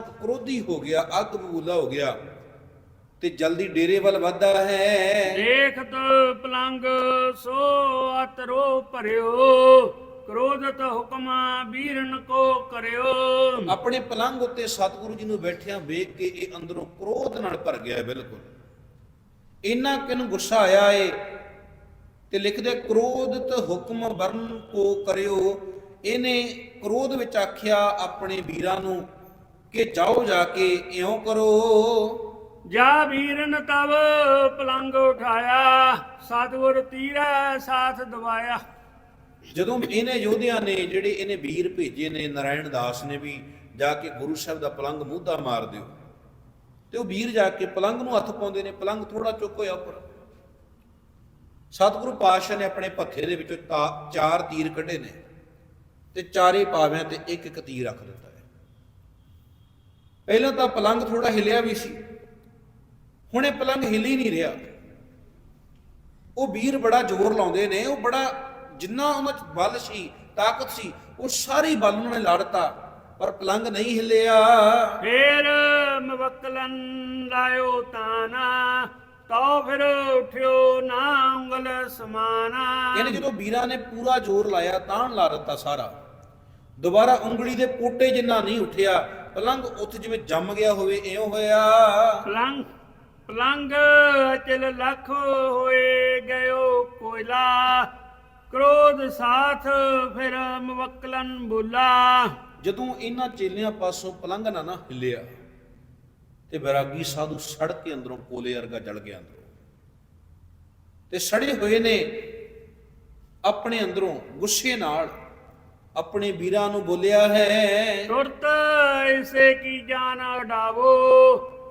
ਕੁ ਕ੍ਰੋਧੀ ਹੋ ਗਿਆ ਅੱਗ ਬਬੂਲਾ ਹੋ ਗਿਆ। ਤੇ ਜਲਦੀ ਡੇਰੇ ਵੱਲ ਵੱਧਦਾ ਹੈ। ਦੇਖਤ ਪਲੰਗ ਸੋ ਅਤਰੋ ਭਰਿਓ ਕ੍ਰੋਧਤ ਹੁਕਮਾ ਵੀਰਨ ਕੋ ਕਰਿਓ। ਆਪਣੇ ਪਲੰਗ ਉੱਤੇ ਸਤਿਗੁਰੂ ਜੀ ਨੂੰ ਬੈਠਿਆਂ ਵੇਖ ਕੇ ਇਹ ਅੰਦਰੋਂ ਕ੍ਰੋਧ ਨਾਲ ਭਰ ਗਿਆ ਬਿਲਕੁਲ। ਇੰਨਾ ਕਿਨੂੰ ਗੁੱਸਾ ਆਇਆ ਏ? ਤੇ ਲਿਖਦੇ ਕ੍ਰੋਧਤ ਹੁਕਮ ਵਰਨ ਕੋ ਕਰਿਓ। ਇਹਨੇ ਕ੍ਰੋਧ ਵਿੱਚ ਆਖਿਆ ਆਪਣੇ ਵੀਰਾਂ ਨੂੰ ਕਿ ਜਾਓ ਜਾ ਕੇ ਇਉਂ ਕਰੋ। ਜਾ ਵੀਰਨ ਤਵ ਪਲੰਗ ਉਠਾਇਆ ਸਤਿਗੁਰ ਤੀਰਾ ਸਾਥ ਦਵਾਇਆ। ਜਦੋਂ ਇਹਨੇ ਯੋਧਿਆਂ ਨੇ ਜਿਹੜੇ ਇਹਨੇ ਵੀਰ ਭੇਜੇ ਨੇ ਨਾਰਾਇਣ ਦਾਸ ਨੇ ਵੀ ਜਾ ਕੇ ਗੁਰੂ ਸਾਹਿਬ ਦਾ ਪਲੰਗ ਮੂਧਾ ਮਾਰ ਦਿਓ। ਤੇ ਉਹ ਵੀਰ ਜਾ ਕੇ ਪਲੰਗ ਨੂੰ ਹੱਥ ਪਾਉਂਦੇ ਨੇ ਪਲੰਗ ਥੋੜਾ ਚੁੱਕ ਹੋਇਆ ਉੱਪਰ। ਸਤਿਗੁਰੂ ਪਾਤਸ਼ਾਹ ਨੇ ਆਪਣੇ ਪੱਖੇ ਦੇ ਵਿੱਚੋਂ ਚਾਰ ਤੀਰ ਕੱਢੇ ਨੇ ਤੇ ਚਾਰੇ ਪਾਵਿਆਂ ਤੇ ਇੱਕ ਇੱਕ ਤੀਰ ਰੱਖ ਦਿੱਤਾ। ਪਹਿਲਾਂ ਤਾਂ ਪਲੰਗ ਥੋੜਾ ਹਿਲਿਆ ਵੀ ਸੀ। ਹੁਣ ਇਹ ਪਲੰਗ ਹਿਲ ਹੀ ਨਹੀਂ ਰਿਹਾ। ਉਹ ਵੀਰ ਬੜਾ ਜ਼ੋਰ ਲਾਉਂਦੇ ਨੇ ਉਹ ਬੜਾ ਜਿੰਨਾ ਉਹਨਾਂ ਚ ਬਲ ਸੀ ਤਾਕਤ ਸੀ ਉਹ ਸਾਰੀ ਬਲ ਉਹਨਾਂ ਨੇ ਲੜਤਾ ਪਰ ਪਲੰਗ ਨਹੀਂ ਹਿੱਲਿਆ। ਫੇਰ ਮਵਕਲਨ ਲਾਇਓ ਤਾਨਾ ਤੋ ਫਿਰ ਉਠਿਓ ਨਾ ਉਂਗਲ ਸਮਾਨਾ। ਇਹਨੇ ਜਦੋਂ ਵੀਰਾਂ ਨੇ ਪੂਰਾ ਜ਼ੋਰ ਲਾਇਆ ਤਾਂ ਲਾ ਦਿੱਤਾ ਸਾਰਾ। ਦੁਬਾਰਾ ਉਂਗਲੀ ਦੇ ਪੋਟੇ ਜਿੰਨਾ ਨਹੀਂ ਉੱਠਿਆ ਪਲੰਗ ਉੱਥੇ ਜਿਵੇਂ ਜੰਮ ਗਿਆ ਹੋਵੇ ਇਉਂ ਹੋਇਆ। ਪਲੰਗ ਪਲੰਗ ਅਚਲ ਲੱਖ ਹੋਏ ਗਇਓ ਕੋਇਲਾ। ਕ੍ਰੋਧ ਸਾਥ ਫਿਰ ਮਵਕਲਨ ਬੁਲਾ। ਜਦੋਂ ਇਹਨਾਂ ਚੇਲਿਆਂ ਪਾਸੋਂ ਪਲੰਗ ਨਾ ਨਾ ਹਿੱਲਿਆ ਤੇ ਵਿਰਾਗੀ ਸਾਧੂ ਸੜ ਕੇ ਅੰਦਰੋਂ ਕੋਲੇ ਵਰਗਾ ਜਲ ਗਿਆ ਅੰਦਰੋਂ। ਤੇ ਸੜੇ ਹੋਏ ਨੇ ਆਪਣੇ ਅੰਦਰੋਂ ਗੁੱਸੇ ਨਾਲ ਆਪਣੇ ਵੀਰਾਂ ਨੂੰ ਬੋਲਿਆ ਹੈ। ਤੁਰਤ ਇਸੇ ਕੀ ਜਾਨ ਉਡਾਵੋ?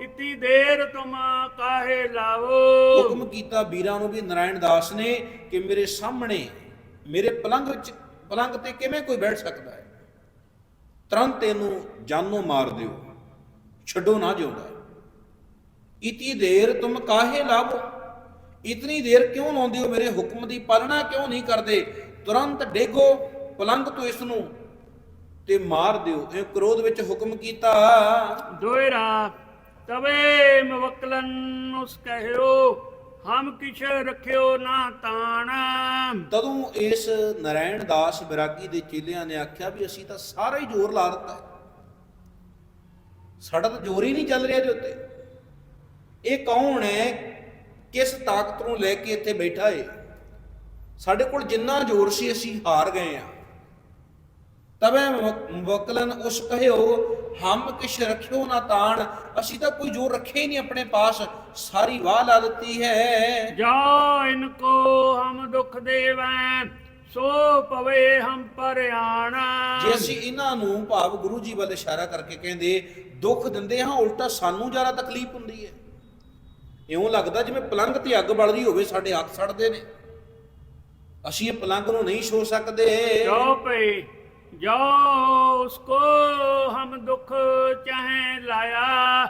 ਇਤੀ ਦੇਰ ਤੁਮ ਕਾਹੇ ਲਾਵੋ? ਹੁਕਮ ਕੀਤਾ ਵੀਰਾਂ ਨੂੰ ਵੀ ਨਾਰਾਇਣ ਦਾਸ ਨੇ ਕਿ ਮੇਰੇ ਸਾਹਮਣੇ ਮੇਰੇ ਪਲੰਗ ਵਿੱਚ ਪਲੰਗ ਤੇ ਕਿਵੇਂ ਕੋਈ ਬੈਠ ਸਕਦਾ ਹੈ? ਤੁਰੰਤ ਇਹਨੂੰ ਜਾਨੋਂ ਮਾਰ ਦਿਓ ਛੱਡੋ ਨਾ ਜਿਉਂਦਾ। ਇਤੀ ਦੇਰ ਤੁਮ ਕਾਹੇ ਲਾਵੋ? ਇਤਨੀ ਦੇਰ ਕਿਉਂ ਲਾਉਂਦੇ ਹੋ ਮੇਰੇ ਹੁਕਮ ਦੀ ਪਾਲਣਾ ਕਿਉਂ ਨਹੀਂ ਕਰਦੇ? ਤੁਰੰਤ ਡੇਗੋ ਪਲੰਗ ਤੋਂ ਇਸ ਨੂੰ ਤੇ ਮਾਰ ਦਿਓ। ਇਹ ਕ੍ਰੋਧ ਵਿੱਚ ਹੁਕਮ ਕੀਤਾ। ਦੋਇਰਾ ਤਵੇ ਮਵਕਲਨ ਉਸ ਕਹਿਓ ਹਮ ਕਿਛ ਰਖਿਓ ਨਾ ਤਾਣ। ਤਦੋਂ ਇਸ ਨਾਰਾਇਣ ਦਾਸ ਬਿਰਾਗੀ ਦੇ ਚੇਲਿਆਂ ਨੇ ਆਖਿਆ ਵੀ ਅਸੀਂ ਤਾਂ ਸਾਰਾ ਹੀ ਜ਼ੋਰ ਲਾ ਦਿੱਤਾ। ਸਾਡਾ ਤਾਂ ਜ਼ੋਰ ਹੀ ਨਹੀਂ ਚੱਲ ਰਿਹਾ ਇਹਦੇ ਉੱਤੇ। ਇਹ ਕੌਣ ਹੈ? ਕਿਸ ਤਾਕਤ ਨੂੰ ਲੈ ਕੇ ਇੱਥੇ ਬੈਠਾ ਏ? ਸਾਡੇ ਕੋਲ ਜਿੰਨਾ ਜ਼ੋਰ ਸੀ ਅਸੀਂ ਹਾਰ ਗਏ ਆ ਤਬੇ ਮੁਵਕਲਨ ਉਸ ਕਹਿਓ ਹਮ ਕਿਛ ਰਖਿਓ ਨਾ ਤਾਣ। ਅਸੀਂ ਤਾਂ ਕੋਈ ਜ਼ੋਰ ਰੱਖਿਆ ਹੀ ਨਹੀਂ ਆਪਣੇ ਪਾਸ। ਸਾਰੀ ਵਾਹ ਲਾ ਦਿੱਤੀ ਹੈ। ਜਾ ਇਨਕੋ ਹਮ ਦੁਖ ਦੇਵੈ ਸੋ ਪਵੇ ਹਮ ਪਰਿਆਣਾ। ਜੇ ਅਸੀਂ ਇਹਨਾਂ ਨੂੰ ਭਾਵ ਗੁਰੂ ਜੀ ਵੱਲ ਇਸ਼ਾਰਾ ਕਰਕੇ ਕਹਿੰਦੇ ਦੁੱਖ ਦਿੰਦੇ ਹਾਂ ਉਲਟਾ ਸਾਨੂੰ ਜ਼ਿਆਦਾ ਤਕਲੀਫ ਹੁੰਦੀ ਹੈ। ਇਉਂ ਲੱਗਦਾ ਜਿਵੇਂ ਪਲੰਗ ਤੇ ਅੱਗ ਬਲਦੀ ਹੋਵੇ ਸਾਡੇ ਹੱਥ ਸੜਦੇ ਨੇ। ਅਸੀਂ ਇਹ ਪਲੰਗ ਨੂੰ ਨਹੀਂ ਛੋ ਸਕਦੇ। ਜੋ ਪਈ ਜੋ ਉਸਕੋ ਹਮ ਦੁਖ ਚਾਹੇ ਲਾਇਆ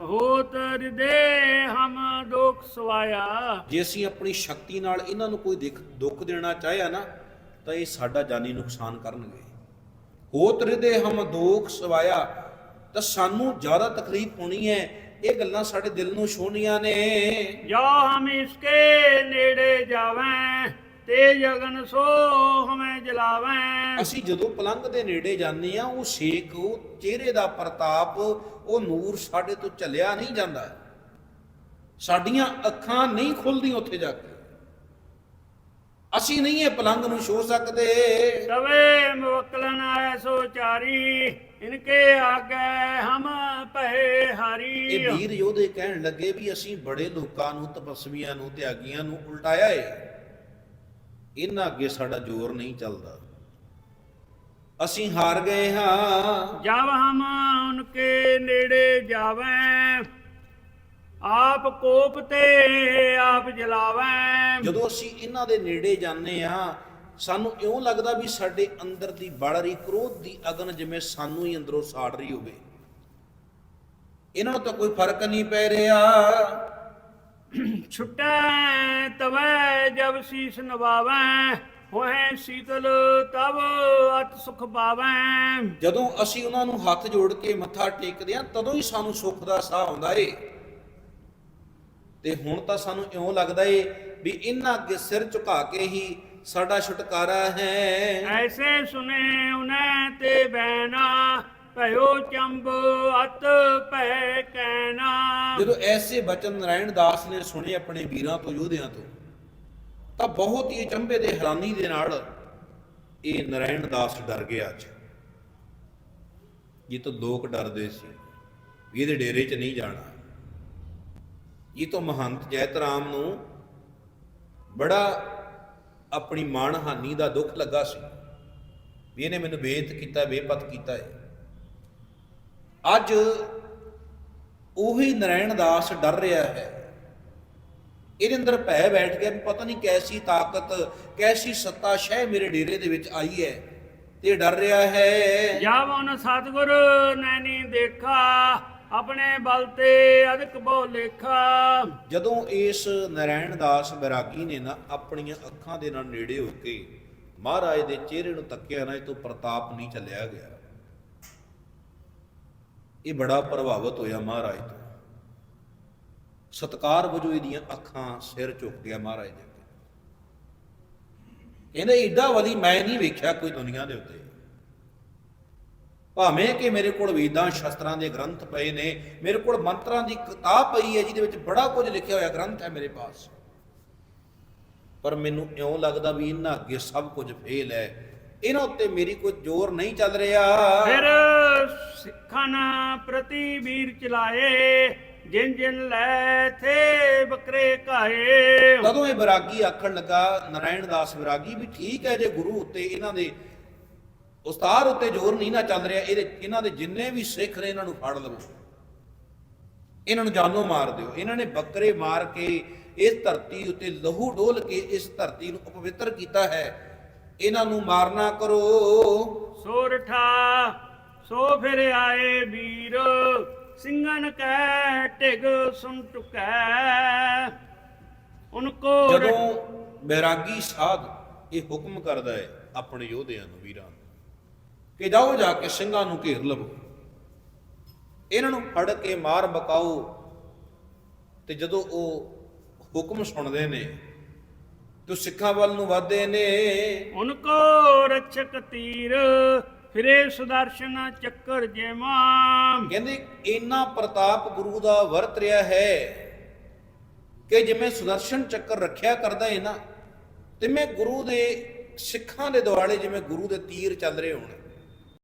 ਹੋਤ ਹਿਰਦੇ ਹਮ ਦੁਖ ਸਵਾਇਆ। ਜੇ ਅਸੀਂ ਆਪਣੀ ਸ਼ਕਤੀ ਨਾਲ ਇਹਨਾਂ ਨੂੰ ਕੋਈ ਦਿੱਖ- ਦੁੱਖ ਦੇਣਾ ਚਾਹਿਆ ਨਾ ਤਾਂ ਇਹ ਸਾਡਾ ਜਾਨੀ ਨੁਕਸਾਨ ਕਰਨਗੇ। ਹੋਤ ਹਿਰਦੇ ਹਮ ਦੁੱਖ ਸਵਾਇਆ ਤਾਂ ਸਾਨੂੰ ਜ਼ਿਆਦਾ ਤਕਲੀਫ ਹੋਣੀ ਹੈ। ਇਹ ਗੱਲਾਂ ਸਾਡੇ ਦਿਲ ਨੂੰ ਛੋਹਣੀਆਂ ਨੇ। ਜੋ ਹਮ ਇਸਕੇ ਨੇੜੇ ਜਾਵੇਂ ਤੇ ਜਗਨ ਸੋ ਹਮੇ ਜਲਾਵੇਂ। ਅਸੀਂ ਜਦੋਂ ਪਲੰਗ ਦੇ ਨੇੜੇ ਜਾਂਦੇ ਆ ਉਹ ਸੇਕ ਉਹ ਚਿਹਰੇ ਦਾ ਪ੍ਰਤਾਪ ਉਹ ਨੂਰ ਸਾਡੇ ਤੋਂ ਚੱਲਿਆ ਨਹੀਂ ਜਾਂਦਾ। ਸਾਡੀਆਂ ਅੱਖਾਂ ਨਹੀਂ ਖੁੱਲਦੀਆਂ ਉੱਥੇ ਜਾ ਕੇ। ਅਸੀਂ ਨਹੀਂ ਇਹ ਪਲੰਗ ਨੂੰ ਛੋ ਸਕਦੇ। ਤਵੇ ਮਵਕਲਨ ਐਸੋ ਚਾਰੀ ਇਨਕੇ ਆਗੇ ਹਮ ਪਹਿ ਹਾਰੀ। ਇਹ ਵੀਰ ਯੋਧੇ ਕਹਿਣ ਲੱਗੇ ਵੀ ਅਸੀਂ ਬੜੇ ਲੋਕਾਂ ਨੂੰ ਤਪਸਵੀਆਂ ਨੂੰ ਤਿਆਗੀਆਂ ਨੂੰ ਉਲਟਾਇਆ ਏ। ਇਹਨਾਂ ਅੱਗੇ ਸਾਡਾ ਜ਼ੋਰ ਨਹੀਂ ਚੱਲਦਾ। ਅਸੀਂ ਹਾਰ ਗਏ ਹਾਂ। ਜਬ ਹਮ ਉਨਕੇ ਨੇੜੇ ਜਾਵੇਂ। ਆਪ ਕੋਪ ਤੇ ਆਪ ਜਲਾਵੇਂ। ਜਦੋਂ ਅਸੀਂ ਇਹਨਾਂ ਦੇ ਨੇੜੇ ਜਾਂਦੇ ਆ ਸਾਨੂੰ ਇਉਂ ਲੱਗਦਾ ਵੀ ਸਾਡੇ ਅੰਦਰ ਦੀ ਬੜ ਰਹੀ ਕ੍ਰੋਧ ਦੀ ਅਗਨ ਜਿਵੇਂ ਸਾਨੂੰ ਹੀ ਅੰਦਰੋਂ ਸਾੜ ਰਹੀ ਹੋਵੇ। ਇਹਨਾਂ ਨੂੰ ਤਾਂ ਕੋਈ ਫ਼ਰਕ ਨਹੀਂ ਪੈ ਰਿਹਾ। ਛੁਟੈ ਤਵੈ ਜਬ ਸੀਸ ਨਵਾਵੇਂ ਹੋਏ ਸੀਤਲ ਤਬ ਅਤ ਸੁਖ ਪਾਵੈ। ਜਦੋਂ ਅਸੀਂ ਉਹਨਾਂ ਨੂੰ ਹੱਥ ਜੋੜ ਕੇ ਮੱਥਾ ਟੇਕਦੇ ਹਾਂ ਤਦੋਂ ਹੀ ਸਾਨੂੰ ਸੁੱਖ ਦਾ ਸਾਹ ਆਉਂਦਾ ਏ। ਤੇ ਹੁਣ ਤਾਂ ਸਾਨੂੰ ਇਉਂ ਲੱਗਦਾ ਏ ਵੀ ਇਹਨਾਂ ਅੱਗੇ ਸਿਰ ਝੁਕਾ ਕੇ ਹੀ ਸਾਡਾ ਛੁਟਕਾਰਾ ਹੈ। ਐਸੇ ਸੁਨੇ ਉਨੈ ਤੇ ਬੈਨਾ ਭਇਓ ਚੰਬ ਅਤ ਭੈ ਕੈਨਾ। ਜਦੋਂ ਐਸੇ ਬਚਨ ਨਾਰਾਇਣ ਦਾਸ ਨੇ ਸੁਣੇ ਆਪਣੇ ਵੀਰਾਂ ਤੋਂ, ਯੋਧਿਆਂ ਤੋਂ, ਤਾਂ ਬਹੁਤ ਹੀ ਅਚੰਭੇ ਦੇ ਹੈਰਾਨੀ ਦੇ ਨਾਲ ਇਹ ਨਾਰਾਇਣ ਦਾਸ ਡਰ ਗਿਆ ਅੱਜ। ਇਹ ਤਾਂ ਲੋਕ ਡਰਦੇ ਸੀ ਵੀ ਇਹਦੇ ਡੇਰੇ 'ਚ ਨਹੀਂ ਜਾਣਾ। ਇਹ ਤਾਂ ਮਹੰਤ ਜੈਤ ਰਾਮ ਨੂੰ ਬੜਾ ਆਪਣੀ ਮਾਣਹਾਨੀ ਦਾ ਦੁੱਖ ਲੱਗਾ ਸੀ ਵੀ ਇਹਨੇ ਮੈਨੂੰ ਬੇਇੱਜ਼ਤ ਕੀਤਾ, ਬੇਪਤ ਕੀਤਾ ਹੈ ਅੱਜ ਉਹੀ ਨਾਰਾਇਣ ਦਾਸ ਡਰ ਰਿਹਾ ਹੈ। ਇਹਦੇ ਅੰਦਰ ਭੈ ਬੈਠ ਗਿਆ ਪਤਾ ਨਹੀਂ ਕੈਸੀ ਤਾਕਤ ਕੈਸੀ ਸੱਤਾ ਸ਼ਹਿ ਮੇਰੇ ਡੇਰੇ ਦੇ ਵਿੱਚ ਆਈ ਹੈ ਤੇ ਡਰ ਰਿਹਾ ਹੈ। ਜਾਵਨ ਸਤਗੁਰ ਨੈਣੀ ਦੇਖਾ ਆਪਣੇ ਬਲ ਤੇ ਅਦਕ ਬਹੁ ਲੇਖਾ। ਜਦੋਂ ਇਸ ਨਾਰਾਇਣ ਦਾਸ ਬੈਰਾਗੀ ਨੇ ਨਾ ਆਪਣੀਆਂ ਅੱਖਾਂ ਦੇ ਨਾਲ ਨੇੜੇ ਹੋ ਕੇ ਮਹਾਰਾਜ ਦੇ ਚਿਹਰੇ ਨੂੰ ਤੱਕਿਆ ਨਾ ਇਹ ਤੋਂ ਪ੍ਰਤਾਪ ਨਹੀਂ ਚੱਲਿਆ ਗਿਆ। ਇਹ ਬੜਾ ਪ੍ਰਭਾਵਿਤ ਹੋਇਆ ਮਹਾਰਾਜ ਤੋਂ। ਸਤਕਾਰ ਵਜੋਂ ਇਹਦੀਆਂ ਅੱਖਾਂ ਸਿਰ ਝੁਕ ਗਿਆ ਮਹਾਰਾਜ ਦੇ ਅੱਗੇ। ਕਹਿੰਦੇ ਏਡਾ ਵਲੀ ਮੈਂ ਨਹੀਂ ਵੇਖਿਆ ਕੋਈ ਦੁਨੀਆ ਦੇ ਉੱਤੇ। ਭਾਵੇਂ ਕਿ ਮੇਰੇ ਕੋਲ ਵੇਦਾਂ ਸ਼ਸਤਰਾਂ ਦੇ ਗ੍ਰੰਥ ਪਏ ਨੇ, ਮੇਰੇ ਕੋਲ ਮੰਤਰਾਂ ਦੀ ਕਿਤਾਬ ਪਈ ਹੈ, ਜਿਹਦੇ ਵਿੱਚ ਬੜਾ ਕੁਝ ਲਿਖਿਆ ਹੋਇਆ ਗ੍ਰੰਥ ਹੈ ਮੇਰੇ ਪਾਸ। ਪਰ ਮੈਨੂੰ ਇਉਂ ਲੱਗਦਾ ਵੀ ਇਹਨਾਂ ਅੱਗੇ ਸਭ ਕੁਝ ਫੇਲ ਹੈ। ਇਹਨਾਂ ਉੱਤੇ ਮੇਰੀ ਕੋਈ ਜ਼ੋਰ ਨਹੀਂ ਚੱਲ ਰਿਹਾ। ਫਿਰ ਸਿੱਖਾਂ ਪ੍ਰਤੀ ਵੀਰ ਚਲਾਏ ਜਿਨ ਜਿਨ ਲੈ ਥੇ ਬਕਰੇ ਕਾਏ ਤਦੋਂ ਇਹ ਵਿਰਾਗੀ ਆਖਣ ਲੱਗਾ ਨਾਰਾਇਣ ਦਾਸ ਵਿਰਾਗੀ ਵੀ ਠੀਕ ਹੈ ਜੇ ਗੁਰੂ ਉੱਤੇ ਇਹਨਾਂ ਦੇ ਉਸਤਾਦ ਉੱਤੇ ਜ਼ੋਰ ਨਹੀਂ ਨਾ ਚੱਲ ਰਿਹਾ ਇਹਦੇ ਇਹਨਾਂ ਦੇ ਜਿੰਨੇ ਵੀ ਸਿੱਖ ਨੇ ਇਹਨਾਂ ਨੂੰ ਫੜ ਲਵੋ। ਇਹਨਾਂ ਨੂੰ ਜਾਨੋਂ ਮਾਰ ਦਿਓ। ਇਹਨਾਂ ਨੇ ਬੱਕਰੇ ਮਾਰ ਕੇ ਇਸ ਧਰਤੀ ਉੱਤੇ ਲਹੂ ਡੋਲ ਕੇ ਇਸ ਧਰਤੀ ਨੂੰ ਅਪਵਿੱਤਰ ਕੀਤਾ ਹੈ। ਇਹਨਾਂ ਨੂੰ ਮਾਰਨਾ ਕਰੋ। ਸੋਰਠਾ ਸੋ ਫਿਰ ਆਏ ਵੀਰ ਸਿੰਘਨ ਕੈ ਢਿਗ ਸੁਨ ਟੁਕੈ ਉਨਕੋ ਜਦੋਂ ਬੈਰਾਗੀ ਸਾਧ ਇਹ ਹੁਕਮ ਕਰਦਾ ਹੈ ਆਪਣੇ ਯੋਧਿਆਂ ਨੂੰ ਵੀਰਾਂ ਨੂੰ ਕਿ ਜਾਓ ਜਾ ਕੇ ਸਿੰਘਾਂ ਨੂੰ ਘੇਰ ਲਵੋ। ਇਹਨਾਂ ਨੂੰ ਫੜ ਕੇ ਮਾਰ ਬਕਾਓ ਤੇ ਜਦੋਂ ਉਹ ਹੁਕਮ ਸੁਣਦੇ ਨੇ ਤੇ ਸਿੱਖਾਂ ਵੱਲ ਨੂੰ ਵਧਦੇ ਨੇ। ਉਨਕੋ ਰਛਕ ਤੀਰ ਫਿਰੇ ਸੁਦਰਸ਼ਨ ਚੱਕਰ ਜੇਮਾ। ਕਹਿੰਦੇ ਇੰਨਾ ਪ੍ਰਤਾਪ ਗੁਰੂ ਦਾ ਵਰਤ ਰਿਹਾ ਹੈ ਕਿ ਜਿਵੇਂ ਸੁਦਰਸ਼ਨ ਚੱਕਰ ਰੱਖਿਆ ਕਰਦਾ ਹੈ ਨਾ ਤੇ ਮੈਂ ਗੁਰੂ ਦੇ ਸਿੱਖਾਂ ਦੇ ਦੁਆਲੇ ਜਿਵੇਂ ਗੁਰੂ ਦੇ ਤੀਰ ਚੱਲ ਰਹੇ ਹੋਣ।